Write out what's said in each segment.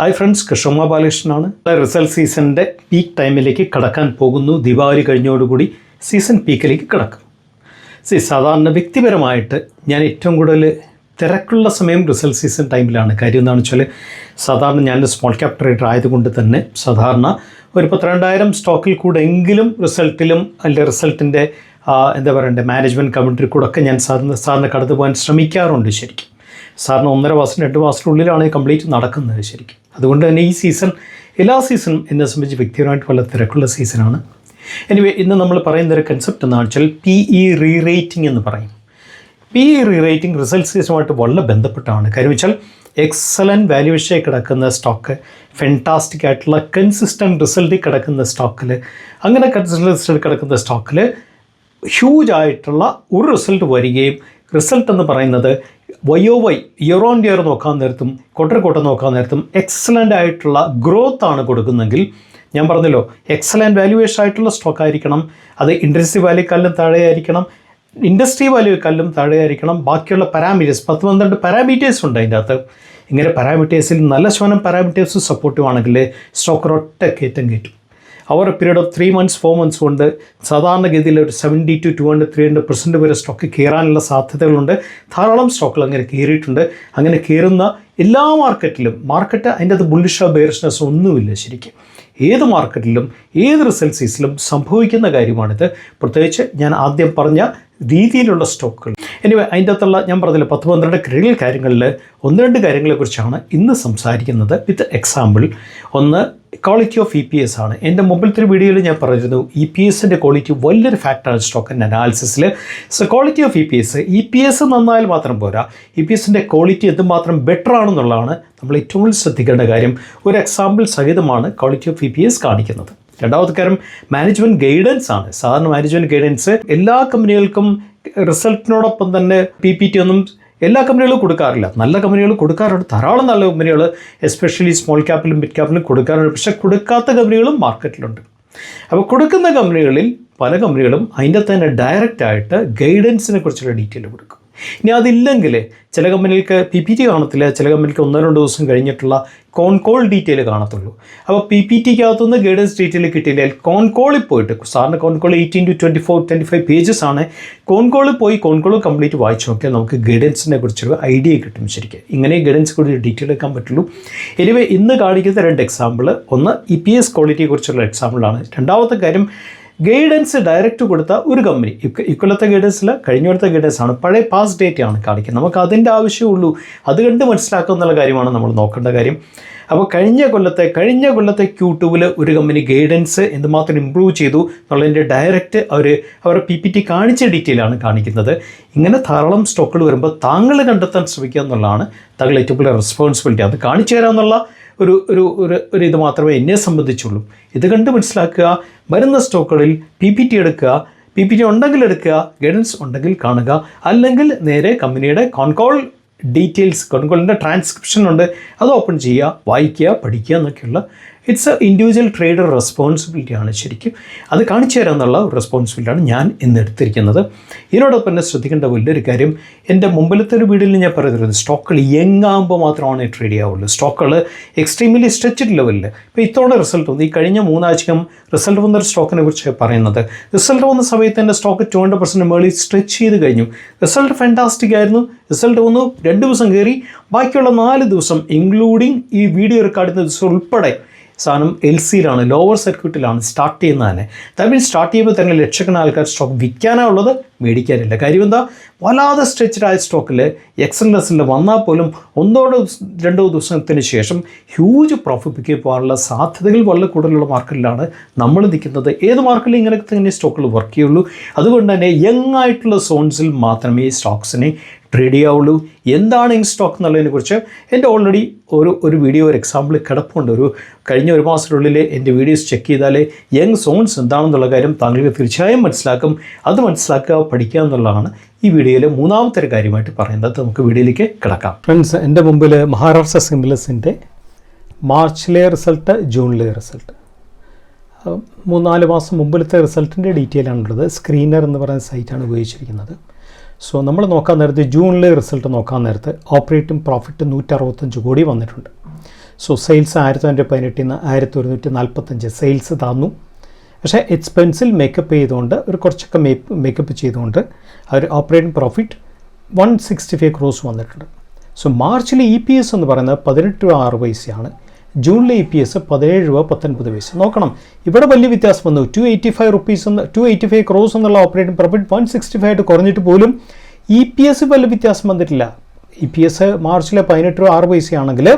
Hi friends Krishna ബാലകൃഷ്ണനാണ്. Result സീസണിന്റെ peak ടൈമിലേക്ക് കടക്കാൻ പോകുന്നു. ദീപാവലി കഴിഞ്ഞോടുകൂടി സീസൺ പീക്കിലേക്ക് കടക്കും. സി സാധാരണ വ്യക്തിപരമായിട്ട് ഞാൻ ഏറ്റവും കൂടുതൽ തിരക്കുള്ള സമയം റിസൾട്ട് സീസൺ ടൈമിലാണ് കാര്യം എന്താണെന്ന് വെച്ചാൽ സാധാരണ ഞാൻ സ്മോൾ ക്യാപ് ട്രേഡർ ആയതുകൊണ്ട് തന്നെ സാധാരണ ഒരു പന്ത്രണ്ടായിരം സ്റ്റോക്കിൽ കൂടെ എങ്കിലും റിസൾട്ടിലും അല്ലെങ്കിൽ റിസൾട്ടിന്റെ എന്താ പറയണ്ടേ മാനേജ്മെന്റ് കമ്മിറ്റിയിൽ കൂടെ ഒക്കെ ഞാൻ സാധാരണ സാധാരണ കടന്നു പോകാൻ ശ്രമിക്കാറുണ്ട് ശരിക്കും. സാറിന് ഒന്നര മാസം രണ്ട് മാസത്തിനുള്ളിലാണ് കംപ്ലീറ്റ് നടക്കുന്നത് ശരിക്കും. അതുകൊണ്ട് തന്നെ ഈ സീസൺ എല്ലാ സീസണും എന്നെ സംബന്ധിച്ച് വ്യക്തിപരമായിട്ട് വളരെ തിരക്കുള്ള സീസണാണ് എനിവേ ഇന്ന് നമ്മൾ പറയുന്ന ഒരു കൺസെപ്റ്റ് എന്താണെന്ന് വെച്ചാൽ പി ഇ റീ റേറ്റിംഗ് എന്ന് പറയും. P E re rating result സീസണുമായിട്ട് വളരെ ബന്ധപ്പെട്ടാണ്. കാര്യം വെച്ചാൽ എക്സലന്റ് വാല്യുവേഷനിൽ കിടക്കുന്ന സ്റ്റോക്ക് ഫെന്റാസ്റ്റിക് ആയിട്ടുള്ള കൺസിസ്റ്റന്റ് റിസൾട്ടിൽ കിടക്കുന്ന സ്റ്റോക്കിൽ അങ്ങനെ കൺസിസ്റ്റന്റ് റിസൾട്ട് കിടക്കുന്ന സ്റ്റോക്കിൽ ഹ്യൂജ് ആയിട്ടുള്ള ഒരു റിസൾട്ട് വരികയും റിസൾട്ട് എന്ന് പറയുന്നത് വയോ വൈ ഇയർ ഓൺ ഇയർ നോക്കാൻ നേരത്തും ക്വാർട്ടർ ക്വാർട്ടർ നോക്കാൻ നേരത്തും എക്സലന്റ് ആയിട്ടുള്ള ഗ്രോത്ത് ആണ് കൊടുക്കുന്നതെങ്കിൽ ഞാൻ പറഞ്ഞല്ലോ എക്സലന്റ് വാല്യുവേഷൻ ആയിട്ടുള്ള സ്റ്റോക്ക് ആയിരിക്കണം അത് ഇൻഡസ്ട്രി താഴെ ആയിരിക്കണം ഇൻഡസ്ട്രി വാല്യുക്കാലും താഴെ ആയിരിക്കണം ബാക്കിയുള്ള പാരാമീറ്റേഴ്സ് പത്ത് പന്ത്രണ്ട് പാരാമീറ്റേഴ്സ് ഉണ്ട് അതിന്റെ അകത്ത്. ഇങ്ങനെ പാരാമീറ്റേഴ്സിൽ നല്ല ശതമാനം പാരാമീറ്റേഴ്സ് സപ്പോർട്ടീവ് ആണെങ്കിൽ സ്റ്റോക്ക് ഒറ്റ കയറ്റം കയറ്റും. അവർ period of three months four months കൊണ്ട് സാധാരണഗതിയിൽ ഒരു seventy two two hundred three hundred percent വരെ സ്റ്റോക്ക് കയറാനുള്ള സാധ്യതകളുണ്ട്. ധാരാളം സ്റ്റോക്കുകൾ അങ്ങനെ കയറിയിട്ടുണ്ട് അങ്ങനെ കയറുന്ന എല്ലാ മാർക്കറ്റിലും മാർക്കറ്റ് അതിന്റെ അത് ബുള്ളിഷോ ബെയർഷ്നെസ് ഒന്നുമില്ല ശരിക്കും. ഏത് മാർക്കറ്റിലും ഏത് റിസൾട്ട് സംഭവിക്കുന്ന കാര്യമാണിത്. പ്രത്യേകിച്ച് ഞാൻ ആദ്യം പറഞ്ഞ രീതിയിലുള്ള സ്റ്റോക്കുകൾ എനിവേ അതിന്റെ അകത്തുള്ള ഞാൻ പറഞ്ഞില്ല പത്ത് പന്ത്രണ്ട് ക്രിമിനൽ കാര്യങ്ങളിൽ ഒന്ന് രണ്ട് കാര്യങ്ങളെക്കുറിച്ചാണ് ഇന്ന് സംസാരിക്കുന്നത്. വിത്ത് എക്സാമ്പിൾ ഒന്ന് quality of E P S ആണ്. എന്റെ മുമ്പിലത്തെ ഒരു വീഡിയോയിൽ ഞാൻ പറഞ്ഞിരുന്നു ഇ പി എസിന്റെ ക്വാളിറ്റി വലിയൊരു ഫാക്ടറാണ് സ്റ്റോക്കിന്റെ അനാലിസിസിൽ so quality of E P S E P S നന്നായാൽ മാത്രം പോരാ. ഇ പി എസിന്റെ ക്വാളിറ്റി എന്തുമാത്രം ബെറ്റർ ആണെന്നുള്ളതാണ് നമ്മൾ ഏറ്റവും കൂടുതൽ ശ്രദ്ധിക്കേണ്ട കാര്യം. ഒരു example സഹിതമാണ് quality of E P S കാണിക്കുന്നത്. രണ്ടാമത്തെ കാര്യം മാനേജ്മെന്റ് ഗൈഡൻസ് ആണ്. സാധാരണ മാനേജ്മെന്റ് ഗൈഡൻസ് എല്ലാ കമ്പനികൾക്കും റിസൾട്ടിനോടൊപ്പം തന്നെ പി പി ടി ഒന്നും എല്ലാ കമ്പനികളും കൊടുക്കാറില്ല. നല്ല കമ്പനികൾ കൊടുക്കാറുണ്ട്. ധാരാളം നല്ല കമ്പനികൾ എസ്പെഷ്യലി സ്മോൾ ക്യാപ്പിലും മിഡ് ക്യാപ്പിലും കൊടുക്കാറുണ്ട്. പക്ഷേ കൊടുക്കാത്ത കമ്പനികളും മാർക്കറ്റിലുണ്ട്. അപ്പോൾ കൊടുക്കുന്ന കമ്പനികളിൽ പല കമ്പനികളും അതിന്റെ തന്നെ ഡയറക്റ്റായിട്ട് ഗൈഡൻസിനെ കുറിച്ചുള്ള ഡീറ്റെയിൽ കൊടുക്കും. ഇനി അതില്ലെങ്കിൽ ചില കമ്പനികൾക്ക് പി പി ടി കാണത്തില്ല ചില കമ്പനിക്ക് ഒന്നോ രണ്ടോ ദിവസം കഴിഞ്ഞിട്ടുള്ള കോൺ കോൾ ഡീറ്റെയിൽ കാണത്തുള്ളൂ. അപ്പോൾ പി പി ടിക്കകത്തുനിന്ന് ഗൈഡൻസ് ഡീറ്റെയിൽ കിട്ടിയില്ലെങ്കിൽ കോൺ കോളിൽ പോയിട്ട് സാറിന് con call eighteen to twenty four twenty five pages ആണ്. കോൺ കോളിൽ പോയി കോൺ കോൾ കംപ്ലീറ്റ് വായിച്ച് നോക്കിയാൽ നമുക്ക് ഗൈഡൻസിനെ കുറിച്ചൊരു ഐഡിയ കിട്ടും ശരിക്കും. ഇങ്ങനെ ഗൈഡൻസ് കൂടി ഡീറ്റെയിൽ എടുക്കാൻ പറ്റുള്ളൂ. എനിവേ ഇന്ന് കാണിക്കുന്ന രണ്ട് എക്സാമ്പിൾ ഒന്ന് ഇ പി എസ് ക്വാളിറ്റിയെ കുറിച്ചുള്ള എക്സാമ്പിളാണ് രണ്ടാമത്തെ കാര്യം ഗൈഡൻസ് ഡയറക്റ്റ് കൊടുത്ത ഒരു കമ്പനി ഇക്കൊല്ലത്തെ ഗൈഡൻസിൽ കഴിഞ്ഞ കൊടുത്ത ഗൈഡൻസ് ആണ്. പഴയ പാസ് ഡേറ്റ് ആണ് കാണിക്കുന്നത്. നമുക്ക് അതിന്റെ ആവശ്യമുള്ളൂ. അത് കണ്ട് മനസ്സിലാക്കുക എന്നുള്ള കാര്യമാണ് നമ്മൾ നോക്കേണ്ട കാര്യം. അപ്പോൾ കഴിഞ്ഞ കൊല്ലത്തെ കഴിഞ്ഞ കൊല്ലത്തെ ക്യൂ ഒരു കമ്പനി ഗൈഡൻസ് എന്തുമാത്രം ഇമ്പ്രൂവ് ചെയ്തു എന്നുള്ളതിന്റെ ഡയറക്റ്റ് അവർ അവരുടെ പി പി ടി കാണിച്ച ഡീറ്റെയിലാണ് കാണിക്കുന്നത്. ഇങ്ങനെ ധാരാളം സ്റ്റോക്കുകൾ വരുമ്പോൾ താങ്കൾ കണ്ടെത്താൻ ശ്രമിക്കുക എന്നുള്ളതാണ് താങ്കൾ ഏറ്റവും കൂടുതൽ റെസ്പോൺസിബിലിറ്റി അത് കാണിച്ചു തരാമെന്നുള്ള ഒരു ഒരു ഒരു ഇത് മാത്രമേ എന്നെ സംബന്ധിച്ചുള്ളൂ. ഇത് കണ്ട് മനസ്സിലാക്കുക വരുന്ന സ്റ്റോക്കുകളിൽ പി പി ടി എടുക്കുക പി പി ടി ഉണ്ടെങ്കിൽ എടുക്കുക ഗൈഡൻസ് ഉണ്ടെങ്കിൽ കാണുക. അല്ലെങ്കിൽ നേരെ കമ്പനിയുടെ കോൺകോൾ ഡീറ്റെയിൽസ് കോൺകോളിന്റെ ട്രാൻസ്ക്രിപ്ഷൻ ഉണ്ട്. അത് ഓപ്പൺ ചെയ്യുക വായിക്കുക പഠിക്കുക എന്നൊക്കെയുള്ള it's a individual trader responsibility ആണ് ശരിക്കും. അത് കാണിച്ചു തരാമെന്നുള്ള റെസ്പോൺസിബിലിറ്റിയാണ് ഞാൻ ഇന്ന് എടുത്തിരിക്കുന്നത്. ഇതിനോടൊപ്പം തന്നെ ശ്രദ്ധിക്കേണ്ട വലിയൊരു കാര്യം എന്റെ മുമ്പിലത്തെ ഒരു വീഡിയോയിൽ ഞാൻ പറയുന്നത് സ്റ്റോക്കുകൾ യങ് ആകുമ്പോൾ മാത്രമാണ് ട്രേഡ് ചെയ്യാവുള്ളൂ. സ്റ്റോക്കുകൾ എക്സ്ട്രീംലി സ്ട്രെച്ചഡ് ലെവലിൽ ഇപ്പോൾ ഇത്തവണ റിസൾട്ട് വന്നു. ഈ കഴിഞ്ഞ മൂന്നാഴ്ചയും റിസൾട്ട് വന്ന ഒരു സ്റ്റോക്കിനെ കുറിച്ച് പറയുന്നത്. റിസൾട്ട് വന്ന സമയത്ത് തന്നെ സ്റ്റോക്ക് ടു ഹൺഡ്രഡ് പെർസെന്റ് മേളിൽ സ്ട്രെച്ച് ചെയ്ത് കഴിഞ്ഞു. റിസൾട്ട് ഫാന്റാസ്റ്റിക് ആയിരുന്നു. റിസൾട്ട് വന്നു രണ്ട് ദിവസം കയറി. ബാക്കിയുള്ള നാല് ദിവസം ഇൻക്ലൂഡിങ് ഈ വീഡിയോ റെക്കോർഡ് ചെയ്യുന്ന ദിവസം ഉൾപ്പെടെ സാധനം എൽ സിയിലാണ് ലോവർ സർക്യൂട്ടിലാണ് സ്റ്റാർട്ട് ചെയ്യുന്നത് തന്നെ. മീൻസ് സ്റ്റാർട്ട് ചെയ്യുമ്പോൾ തന്നെ ലക്ഷക്കണ ആൾക്കാർ സ്റ്റോക്ക് വിൽക്കാനുള്ളത് മേടിക്കാനില്ല. കാര്യം എന്താ വല്ലാതെ സ്ട്രെച്ചഡ് ആയ സ്റ്റോക്കിൽ എക്സലൻസിൽ വന്നാൽ പോലും ഒന്നോ രണ്ടോ ദിവസത്തിന് ശേഷം ഹ്യൂജ് പ്രോഫിറ്റ് പിക്ക് പോകാനുള്ള സാധ്യതകൾ വളരെ കൂടുതലുള്ള മാർക്കറ്റിലാണ് നമ്മൾ നിൽക്കുന്നത്. ഏത് മാർക്കറ്റിലും ഇങ്ങനെയൊക്കെ തന്നെ സ്റ്റോക്കുകൾ വർക്ക് ചെയ്യുള്ളൂ. അതുകൊണ്ട് തന്നെ യങ് ആയിട്ടുള്ള സോൺസിൽ മാത്രമേ സ്റ്റോക്സിനെ ട്രേഡ് ആവുള്ളൂ. എന്താണ് ഇൻ സ്റ്റോക്ക് എന്നുള്ളതിനെ കുറിച്ച് എന്റെ ഓൾറെഡി ഒരു ഒരു വീഡിയോ ഒരു എക്സാമ്പിൾ കിടപ്പുണ്ട്. ഒരു കഴിഞ്ഞ ഒരു മാസത്തിനുള്ളിൽ എന്റെ വീഡിയോസ് ചെക്ക് ചെയ്താലേ യങ് സോൺസ് എന്താണെന്നുള്ള കാര്യം താങ്കൾക്ക് തീർച്ചയായും മനസ്സിലാക്കും. അത് മനസ്സിലാക്കുക പഠിക്കുക എന്നുള്ളതാണ് ഈ വീഡിയോയിലെ മൂന്നാമത്തെ ഒരു കാര്യമായിട്ട് പറയുന്നത്. നമുക്ക് വീഡിയോയിലേക്ക് കിടക്കാം. ഫ്രണ്ട്സ് എന്റെ മുമ്പിൽ മഹാരാഷ്ട്ര സിംബിൾസിന്റെ മാർച്ചിലെ റിസൾട്ട് ജൂണിലെ റിസൾട്ട് മൂന്നാൽ മാസം മുമ്പിലത്തെ റിസൾട്ടിന്റെ ഡീറ്റെയിൽ ആണുള്ളത്. സ്ക്രീനർ എന്ന് പറയുന്ന സൈറ്റാണ് ഉപയോഗിച്ചിരിക്കുന്നത്. സോ നമ്മൾ നോക്കാൻ നേരത്തെ ജൂണിലെ റിസൾട്ട് നോക്കാൻ നേരത്തെ ഓപ്പറേറ്റിംഗ് പ്രോഫിറ്റ് നൂറ്ററുപത്തഞ്ച് കോടി വന്നിട്ടുണ്ട്. സോ സെയിൽസ് ആയിരത്തി തൊണ്ണൂറ്റി പതിനെട്ടിൽ നിന്ന് ആയിരത്തി ഒരുന്നൂറ്റി നാൽപ്പത്തഞ്ച് സെയിൽസ് തന്നു. പക്ഷേ എക്സ്പെൻസിൽ മേക്കപ്പ് ചെയ്തുകൊണ്ട് ഒരു കുറച്ചൊക്കെ മേക്കപ്പ് ചെയ്തുകൊണ്ട് അവർ operating profit one sixty five crores വന്നിട്ടുണ്ട് സോ മാർച്ചിലെ ഇ പി എസ് എന്ന് പറയുന്നത് പതിനെട്ട് ആറ് പൈസയാണ്. ജൂണിലെ ഇ പി എസ് പതിനേഴ് രൂപ പത്തൊൻപത് പൈസ. നോക്കണം. ഇവിടെ വലിയ വ്യത്യാസം വന്നു ടു എയ്റ്റി ഫൈവ് റുപ്പീസ് എന്ന് ടു എയ്റ്റി ഫൈവ് ക്രോസ് എന്നുള്ള operating profit one sixty five ആയിട്ട് കുറഞ്ഞിട്ട് പോലും ഇ പി എസ് വലിയ വ്യത്യാസം വന്നിട്ടില്ല. ഇ പി എസ് മാർച്ചിലെ പതിനെട്ട് രൂപ ആറ് പൈസയാണെങ്കിൽ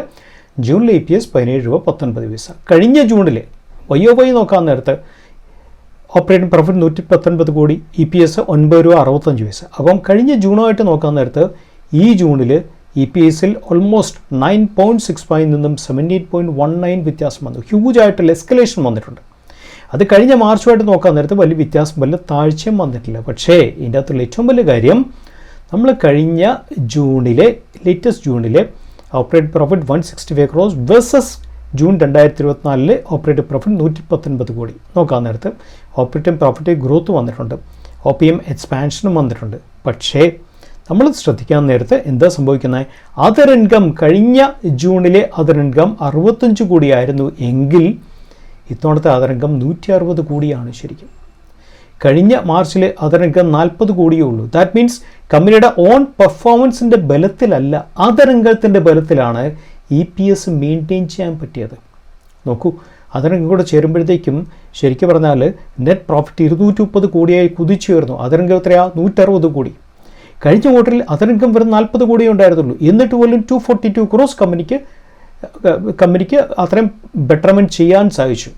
ജൂണിലെ ഇ പി എസ് പതിനേഴ് രൂപ പത്തൊൻപത് പൈസ. കഴിഞ്ഞ ജൂണിൽ വയ്യോ വൈ നോക്കാൻ നേരത്ത് ഓപ്പറേറ്റിംഗ് പ്രോഫിറ്റ് നൂറ്റി പത്തൊൻപത് കോടി ഇ പി എസ് ഒൻപത് രൂപ അറുപത്തഞ്ച് പൈസ. അപ്പം കഴിഞ്ഞ ജൂണുമായിട്ട് നോക്കാൻ നേരത്ത് ഈ ജൂണിൽ ഇ പി എസിൽ almost nine point six five നിന്നും seventy eight point one nine വ്യത്യാസം വന്നു. ഹ്യൂജ് ആയിട്ടുള്ള എസ്കലേഷൻ വന്നിട്ടുണ്ട്. അത് കഴിഞ്ഞ മാർച്ചുമായിട്ട് നോക്കാൻ നേരത്ത് വലിയ വ്യത്യാസം വലിയ താഴ്ചയും വന്നിട്ടില്ല. പക്ഷേ ഇതിന്റെ അകത്തുള്ള ഏറ്റവും വലിയ കാര്യം നമ്മൾ കഴിഞ്ഞ ജൂണിലെ latest ജൂണിലെ operate profit one sixty five crores versus June രണ്ടായിരത്തി ഇരുപത്തിനാലിലെ ഓപ്പറേറ്റ് പ്രോഫിറ്റ് നൂറ്റി പത്തൊൻപത് കോടി. നോക്കാൻ നേരത്ത് ഓപ്പറേറ്റിംഗ് പ്രോഫിറ്റ് ഗ്രോത്ത് വന്നിട്ടുണ്ട്. ഒ പി എം എക്സ്പാൻഷനും വന്നിട്ടുണ്ട്. പക്ഷേ നമ്മൾ ശ്രദ്ധിക്കാൻ നേരത്തെ എന്താ സംഭവിക്കുന്നത്? അതർ ഇൻകം കഴിഞ്ഞ ജൂണിലെ അതർ ഇൻകം അറുപത്തഞ്ച് കോടിയായിരുന്നു എങ്കിൽ ഇത്തവണത്തെ അതർ ഇൻകം നൂറ്റി അറുപത് കോടിയാണ് ശരിക്കും. കഴിഞ്ഞ മാർച്ചിലെ അതർ ഇൻകം നാൽപ്പത് കോടിയേ ഉള്ളൂ. ദാറ്റ് മീൻസ് കമ്പനിയുടെ ഓൺ പെർഫോമൻസിന്റെ ബലത്തിലല്ല അതർ ഇൻകത്തിന്റെ ബലത്തിലാണ് ഇ പി എസ് മെയിന്റെയിൻ ചെയ്യാൻ പറ്റിയത്. നോക്കൂ അതരംഗം കൂടെ ചേരുമ്പോഴത്തേക്കും ശരിക്കും പറഞ്ഞാൽ നെറ്റ് പ്രോഫിറ്റ് ഇരുന്നൂറ്റി മുപ്പത് കോടിയായി കുതിച്ചുയർന്നു അതരംഗം എത്രയാ? നൂറ്ററുപത് കോടി. കഴിഞ്ഞ ക്വാർട്ടറിൽ അതരംഗം വെറും നാൽപ്പത് കോടിയേ ഉണ്ടായിരുന്നുള്ളൂ. എന്നിട്ട് പോലും ടു ഫോർട്ടി ടു ക്രോസ് കമ്പനിക്ക് കമ്പനിക്ക് അത്രയും ബെറ്റർമെന്റ് ചെയ്യാൻ സാധിച്ചു.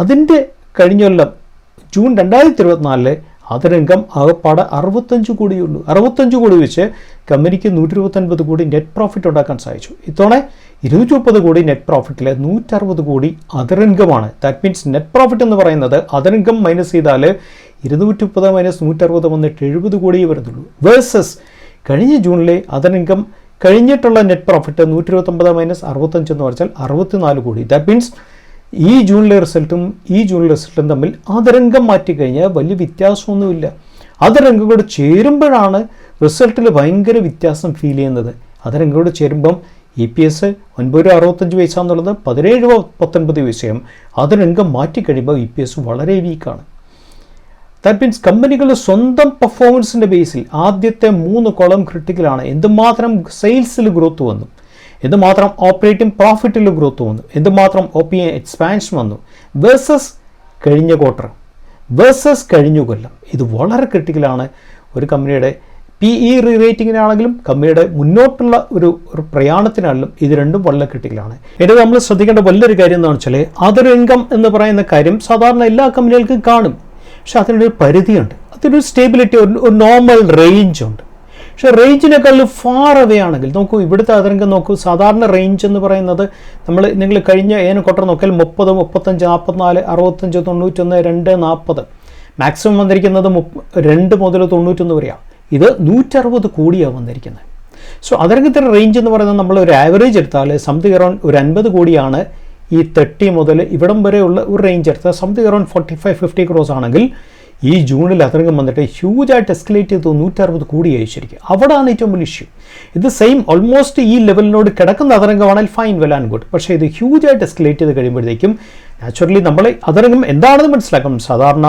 അതിന്റെ കഴിഞ്ഞ കൊല്ലം ജൂൺ രണ്ടായിരത്തി ഇരുപത്തിനാലിൽ അതരംഗം ആകപ്പാടെ അറുപത്തഞ്ച് കോടിയുള്ളൂ. അറുപത്തഞ്ച് കോടി വെച്ച് കമ്പനിക്ക് നൂറ്റി ഇരുപത്തൊൻപത് കോടി നെറ്റ് പ്രോഫിറ്റ് ഉണ്ടാക്കാൻ സാധിച്ചു. ഇത്തവണ ഇരുന്നൂറ്റി മുപ്പത് കോടി നെറ്റ് പ്രോഫിറ്റിലെ നൂറ്ററുപത് കോടി അതിരംഗമാണ്. ദാറ്റ് മീൻസ് നെറ്റ് പ്രോഫിറ്റ് എന്ന് പറയുന്നത് അതിരംഗം മൈനസ് ചെയ്താൽ ഇരുന്നൂറ്റി മുപ്പത് മൈനസ് നൂറ്ററുപത് വന്നിട്ട് എഴുപത് കോടിയേ വരുന്നുള്ളൂ. വേഴ്സസ് കഴിഞ്ഞ ജൂണിലെ അതിരംഗം കഴിഞ്ഞിട്ടുള്ള നെറ്റ് പ്രോഫിറ്റ് നൂറ്റി ഇരുപത്തൊമ്പത് മൈനസ് അറുപത്തഞ്ച് എന്ന് പറഞ്ഞാൽ അറുപത്തിനാല് കോടി. ദാറ്റ് മീൻസ് ഈ ജൂണിലെ റിസൾട്ടും ഈ ജൂണിലെ റിസൾട്ടും തമ്മിൽ അതരംഗം മാറ്റിക്കഴിഞ്ഞാൽ വലിയ വ്യത്യാസമൊന്നുമില്ല. അതരംഗം കൂടെ ചേരുമ്പോഴാണ് റിസൾട്ടിൽ ഭയങ്കര വ്യത്യാസം ഫീൽ ചെയ്യുന്നത്. അതരംഗം കൂടെ ചേരുമ്പം ഇ പി എസ് ഒൻപത് രൂപ അറുപത്തഞ്ച് പൈസ എന്നുള്ളത് പതിനേഴ് രൂപ പത്തൊൻപത് പൈസയും അതരംഗം മാറ്റിക്കഴിയുമ്പോൾ ഇ പി എസ് വളരെ വീക്കാണ് ദാറ്റ് മീൻസ് കമ്പനികളുടെ സ്വന്തം പെർഫോമൻസിന്റെ ബേസിൽ ആദ്യത്തെ മൂന്ന് കോളം ക്രിട്ടിക്കലാണ് എന്തുമാത്രം സെയിൽസിൽ ഗ്രോത്ത് വന്നു. എന്തുമാത്രം ഓപ്പറേറ്റിംഗ് പ്രോഫിറ്റിൽ ഗ്രോത്ത് വന്നു എന്തുമാത്രം ഒ പി എക്സ്പാൻഷൻ വന്നു വേഴ്സസ് കഴിഞ്ഞ ക്വാർട്ടർ വേഴ്സസ് കഴിഞ്ഞ കൊല്ലം. ഇത് വളരെ ക്രിട്ടിക്കലാണ് ഒരു കമ്പനിയുടെ പി ഇ റീ റേറ്റിങ്ങിനാണെങ്കിലും കമ്പനിയുടെ മുന്നോട്ടുള്ള ഒരു ഒരു പ്രയാണത്തിനാണെങ്കിലും ഇത് രണ്ടും വളരെ ക്രിട്ടിക്കലാണ് ഇത് നമ്മൾ ശ്രദ്ധിക്കേണ്ട വലിയൊരു കാര്യം എന്താണെന്ന് വെച്ചാൽ അതൊരു ഇൻകം എന്ന് പറയുന്ന കാര്യം സാധാരണ എല്ലാ കമ്പനികൾക്കും കാണും. പക്ഷെ അതിനൊരു പരിധിയുണ്ട്. അതിനൊരു സ്റ്റേബിലിറ്റി ഒരു നോർമൽ റേഞ്ച് ഉണ്ട്. പക്ഷേ റേഞ്ചിനേക്കാൾ ഫാർ അവേ ആണെങ്കിൽ നോക്കൂ ഇവിടുത്തെ അതിരംഗം നോക്കൂ സാധാരണ റേഞ്ച് എന്ന് പറയുന്നത് നമ്മൾ നിങ്ങൾ കഴിഞ്ഞ ഏന കൊട്ടർ നോക്കിയാൽ മുപ്പത് മുപ്പത്തഞ്ച് നാൽപ്പത്തിനാല് അറുപത്തഞ്ച് തൊണ്ണൂറ്റൊന്ന് രണ്ട് നാൽപ്പത് മാക്സിമം വന്നിരിക്കുന്നത് രണ്ട് മുതൽ തൊണ്ണൂറ്റൊന്ന് വരെയാണ്. ഇത് നൂറ്ററുപത് കോടിയാണ് വന്നിരിക്കുന്നത്. സോ അതരംഗത്തിന്റെ റേഞ്ച് എന്ന് പറയുന്നത് നമ്മൾ ഒരു ആവറേജ് എടുത്താൽ സംതിങ് അറൗണ്ട് ഒരു അൻപത് കോടിയാണ് ഈ തേർട്ടി മുതൽ ഇവിടം വരെയുള്ള ഒരു റേഞ്ച് എടുത്താൽ something around forty five fifty crores ആണെങ്കിൽ ഈ ജൂണിൽ അതരംഗം വന്നിട്ട് ഹ്യൂജായിട്ട് എസ്കലേറ്റ് ചെയ്ത്. നൂറ്ററുപത് കൂടിയായി ശരിക്കും. അവിടെയാണ് ഏറ്റവും വലിയ ഇഷ്യൂ ഇത് സെയിം ഓൾമോസ്റ്റ് ഈ ലെവലിനോട് കിടക്കുന്ന അതരംഗമാണെങ്കിൽ ഫൈൻ വെൽ ആൻഡ് ഗുഡ് പക്ഷേ ഇത് ഹ്യൂജായിട്ട് എസ്കലേറ്റ് ചെയ്ത് കഴിയുമ്പോഴത്തേക്കും നാച്ചുറലി നമ്മൾ അതരംഗം എന്താണെന്ന് മനസ്സിലാക്കണം. സാധാരണ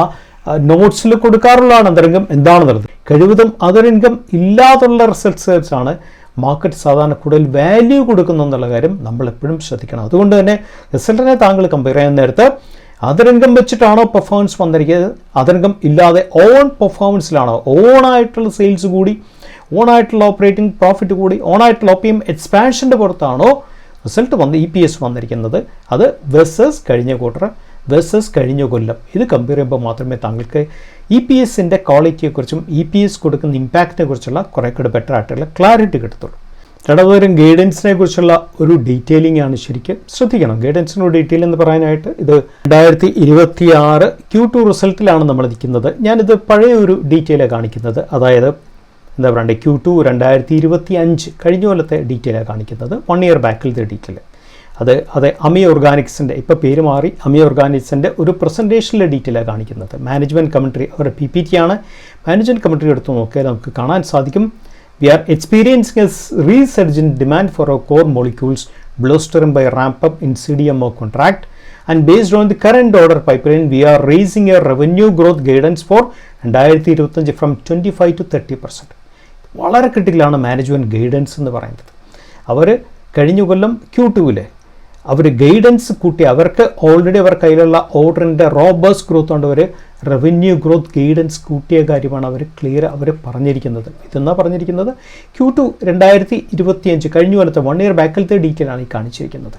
നോട്ട്സിൽ കൊടുക്കാറുള്ളതാണ് അതരംഗം എന്താണെന്നുള്ളത് കഴിവതും അതരംഗം ഇല്ലാതുള്ള റിസൾട്ട്സ് ആണ് മാർക്കറ്റ് സാധാരണ കൂടുതൽ വാല്യൂ കൊടുക്കുന്നു എന്നുള്ള കാര്യം നമ്മൾ എപ്പോഴും ശ്രദ്ധിക്കണം. അതുകൊണ്ട് തന്നെ റിസൾട്ടിനെ താങ്കൾ കമ്പയർ ചെയ്യാൻ നേരത്ത് അതരംഗം വെച്ചിട്ടാണോ പെർഫോമൻസ് വന്നിരിക്കുന്നത്? അതരംഗം ഇല്ലാതെ ഓൺ പെർഫോമൻസിലാണോ ഓണായിട്ടുള്ള സെയിൽസ് കൂടി ഓണായിട്ടുള്ള ഓപ്പറേറ്റിംഗ് പ്രോഫിറ്റ് കൂടി ഓണായിട്ടുള്ള ഒ പി എക്സ്പാൻഷന്റെ പുറത്താണോ റിസൾട്ട് വന്ന് ഇ പി എസ് വന്നിരിക്കുന്നത്? അത് വെസസ് കഴിഞ്ഞ ക്വാർട്ടർ വെസസ് കഴിഞ്ഞ കൊല്ലം. ഇത് കമ്പയർ ചെയ്യുമ്പോൾ മാത്രമേ താങ്കൾക്ക് ഇ പി എസിന്റെ ക്വാളിറ്റിയെക്കുറിച്ചും ഇ പി എസ് കൊടുക്കുന്ന ഇമ്പാക്റ്റിനെ കുറിച്ചുള്ള കുറേ കൂടെ ബെറ്റർ ആയിട്ടുള്ള ക്ലാരിറ്റി കിട്ടത്തുള്ളൂ. രണ്ടാമതും ഗൈഡൻസിനെ കുറിച്ചുള്ള ഒരു ഡീറ്റെയിലിംഗ് ആണ് ശരിക്കും. ശ്രദ്ധിക്കണം. ഗൈഡൻസിനോട് ഡീറ്റെയിൽ എന്ന് പറയാനായിട്ട് ഇത് രണ്ടായിരത്തി ഇരുപത്തി ആറ് ക്യൂ ടു റിസൾട്ടിലാണ് നമ്മൾ നിൽക്കുന്നത്. ഞാനിത് പഴയ ഒരു ഡീറ്റെയിലാണ് കാണിക്കുന്നത്. അതായത് എന്താ പറയണ്ടേ ക്യൂ ടു രണ്ടായിരത്തി ഇരുപത്തി അഞ്ച് കഴിഞ്ഞ കൊല്ലത്തെ ഡീറ്റെയിലാണ് കാണിക്കുന്നത്. വൺ ഇയർ ബാക്കിലത്തെ ഡീറ്റെയിൽ അത് അത് അമി ഓർഗാനിക്സിന്റെ ഇപ്പോൾ പേര് മാറി അമി ഓർഗാനിക്സിന്റെ ഒരു പ്രസന്റേഷനിലെ ഡീറ്റെയിലാണ് കാണിക്കുന്നത്. മാനേജ്മെന്റ് കമൻട്രി അവരുടെ പി പി ടി ആണ്. മാനേജ്മെന്റ് കമൻട്രി എടുത്ത് നോക്കിയാൽ നമുക്ക് കാണാൻ സാധിക്കും. We are experiencing a resurgent demand for our core molecules, blustering by ramp up in CDMO contract. And based on the current order pipeline, we are raising a revenue growth guidance for 2025 from 25 to 30 percent. വളരെ ക്രിട്ടിക്കലാണ് management guidance എന്ന് പറയുന്നത് അവർ കഴിഞ്ഞ കൊല്ലം Q ടുവിൽ അവർ guidance കൂട്ടി അവർക്ക് already അവർ കയ്യിലുള്ള ഓർഡറിന്റെ robbers growth കൊണ്ട്. അവർ റവന്യൂ ഗ്രോത്ത് ഗൈഡൻസ് കൂട്ടിയ കാര്യമാണ് അവർ ക്ലിയർ അവർ പറഞ്ഞിരിക്കുന്നത്. ഇതെന്നാ പറഞ്ഞിരിക്കുന്നത്? ക്യൂ ടു രണ്ടായിരത്തി ഇരുപത്തിയഞ്ച് കഴിഞ്ഞ കൊല്ലത്തെ വൺ ഇയർ ബാക്കിലത്തെ ഡീറ്റെയിൽ ആണ് ഈ കാണിച്ചിരിക്കുന്നത്.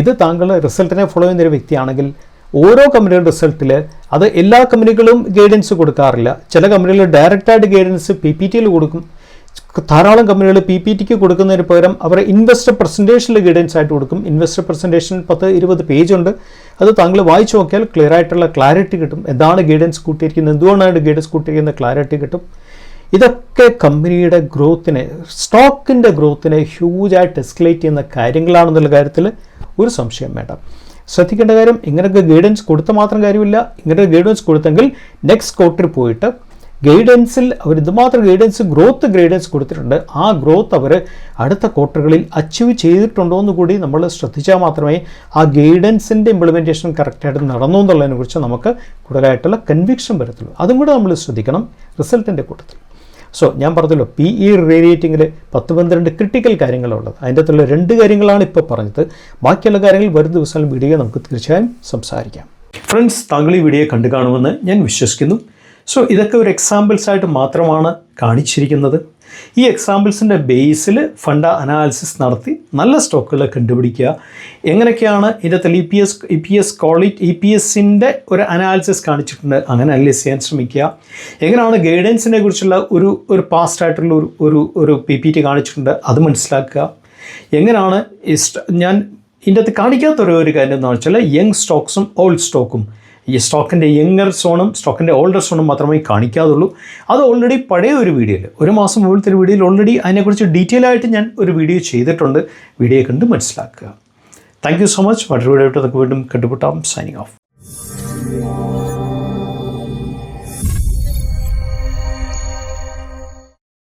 ഇത് താങ്കൾ റിസൾട്ടിനെ ഫോളോ ചെയ്യുന്ന ഒരു വ്യക്തിയാണെങ്കിൽ ഓരോ കമ്പനികളുടെ റിസൾട്ടിൽ അത് എല്ലാ കമ്പനികളും ഗൈഡൻസ് കൊടുക്കാറില്ല. ചില കമ്പനികൾ ഡയറക്റ്റായിട്ട് ഗൈഡൻസ് പി പി ടിയിൽ കൊടുക്കും. ധാരാളം കമ്പനികൾ പി പി ടിക്ക് കൊടുക്കുന്നതിന് പകരം അവരെ ഇൻവെസ്റ്റർ പ്രസന്റേഷനിൽ ഗൈഡൻസ് ആയിട്ട് കൊടുക്കും. ഇൻവെസ്റ്റർ പ്രസന്റേഷൻ പത്ത് ഇരുപത് പേജ് ഉണ്ട്. അത് താങ്കൾ വായിച്ചു നോക്കിയാൽ ക്ലിയർ ആയിട്ടുള്ള ക്ലാരിറ്റി കിട്ടും. എന്താണ് ഗൈഡൻസ് കൂട്ടിയിരിക്കുന്നത്? എന്തുകൊണ്ടാണ് ഗൈഡൻസ് കൂട്ടിയിരിക്കുന്നത്? ക്ലാരിറ്റി കിട്ടും. ഇതൊക്കെ കമ്പനിയുടെ ഗ്രോത്തിനെ സ്റ്റോക്കിന്റെ ഗ്രോത്തിനെ ഹ്യൂജായിട്ട് എസ്കലേറ്റ് ചെയ്യുന്ന കാര്യങ്ങളാണെന്നുള്ള കാര്യത്തിൽ ഒരു സംശയം വേണ്ട. ശ്രദ്ധിക്കേണ്ട കാര്യം ഇങ്ങനെയൊക്കെ ഗൈഡൻസ് കൊടുത്ത മാത്രം കാര്യമില്ല. ഇങ്ങനെയൊക്കെ ഗൈഡൻസ് കൊടുത്തെങ്കിൽ നെക്സ്റ്റ് ക്വാർട്ടറിൽ പോയിട്ട് ഗൈഡൻസിൽ അവർ ഇതുമാത്രം ഗൈഡൻസ് ഗ്രോത്ത് ഗൈഡൻസ് കൊടുത്തിട്ടുണ്ട്. ആ ഗ്രോത്ത് അവർ അടുത്ത ക്വാർട്ടറുകളിൽ അച്ചീവ് ചെയ്തിട്ടുണ്ടോ എന്ന് കൂടി നമ്മൾ ശ്രദ്ധിച്ചാൽ മാത്രമേ ആ ഗൈഡൻസിന്റെ ഇംപ്ലിമെന്റേഷൻ കറക്റ്റായിട്ട് നടന്നു എന്നുള്ളതിനെ കുറിച്ച് നമുക്ക് കൂടുതലായിട്ടുള്ള കൺവിക്ഷൻ വരത്തുള്ളൂ. അതും കൂടെ നമ്മൾ ശ്രദ്ധിക്കണം റിസൾട്ടിന്റെ കൂട്ടത്തിൽ. സോ ഞാൻ പറഞ്ഞല്ലോ പി ഇ റേറ്റിങ്ങിൽ പത്ത് പന്ത്രണ്ട് ക്രിട്ടിക്കൽ കാര്യങ്ങളുള്ളത്. അതിന്റെ അകത്തുള്ള രണ്ട് കാര്യങ്ങളാണ് ഇപ്പോൾ പറഞ്ഞത്. ബാക്കിയുള്ള കാര്യങ്ങൾ വരും ദിവസങ്ങളിൽ വീഡിയോ നമുക്ക് തീർച്ചയായും സംസാരിക്കാം. ഫ്രണ്ട്സ് താങ്കൾ ഈ വീഡിയോ കണ്ടു കാണുമെന്ന് ഞാൻ വിശ്വസിക്കുന്നു. സോ ഇതൊക്കെ ഒരു എക്സാമ്പിൾസ് ആയിട്ട് മാത്രമാണ് കാണിച്ചിരിക്കുന്നത്. ഈ എക്സാമ്പിൾസിന്റെ ബേസിൽ ഫണ്ട അനാലിസിസ് നടത്തി നല്ല സ്റ്റോക്കുകൾ കണ്ടുപിടിക്കുക. എങ്ങനെയൊക്കെയാണ് ഇതിന്റെ E P S E P S quality E P എസിന്റെ ഒരു അനാലിസിസ് കാണിച്ചിട്ടുണ്ട്. അങ്ങനെ അനലൈസ് ചെയ്യാൻ ശ്രമിക്കുക. എങ്ങനെയാണ് ഗൈഡൻസിനെ കുറിച്ചുള്ള ഒരു ഒരു പാസ്റ്റ് ആയിട്ടുള്ള ഒരു ഒരു പി പി ടി കാണിച്ചിട്ടുണ്ട്. അത് മനസ്സിലാക്കുക. എങ്ങനെയാണ് ഞാൻ ഇതിന്റെ അകത്ത് കാണിക്കാത്ത ഒരു കാര്യം എന്ന് വെച്ചാൽ യങ് സ്റ്റോക്സും ഓൾഡ് സ്റ്റോക്കും ഈ സ്റ്റോക്കിന്റെ യങ്ങർ സോണും സ്റ്റോക്കിന്റെ ഓൾഡർ സോണും മാത്രമേ കാണിക്കാതുള്ളൂ. അത് ഓൾറെഡി പഴയ ഒരു വീഡിയോയിൽ ഒരു മാസം മുകളിലത്തെ ഒരു വീഡിയോയിൽ ഓൾറെഡി അതിനെക്കുറിച്ച് ഡീറ്റെയിൽ ആയിട്ട് ഞാൻ ഒരു വീഡിയോ ചെയ്തിട്ടുണ്ട്. വീഡിയോ കണ്ട് മനസ്സിലാക്കുക. താങ്ക് യു സോ മച്ച് മറ്റൊരു വീഡിയോ ആയിട്ട് നമുക്ക് വീണ്ടും കണ്ടുപിട്ടാം സൈനിങ് ഓഫ്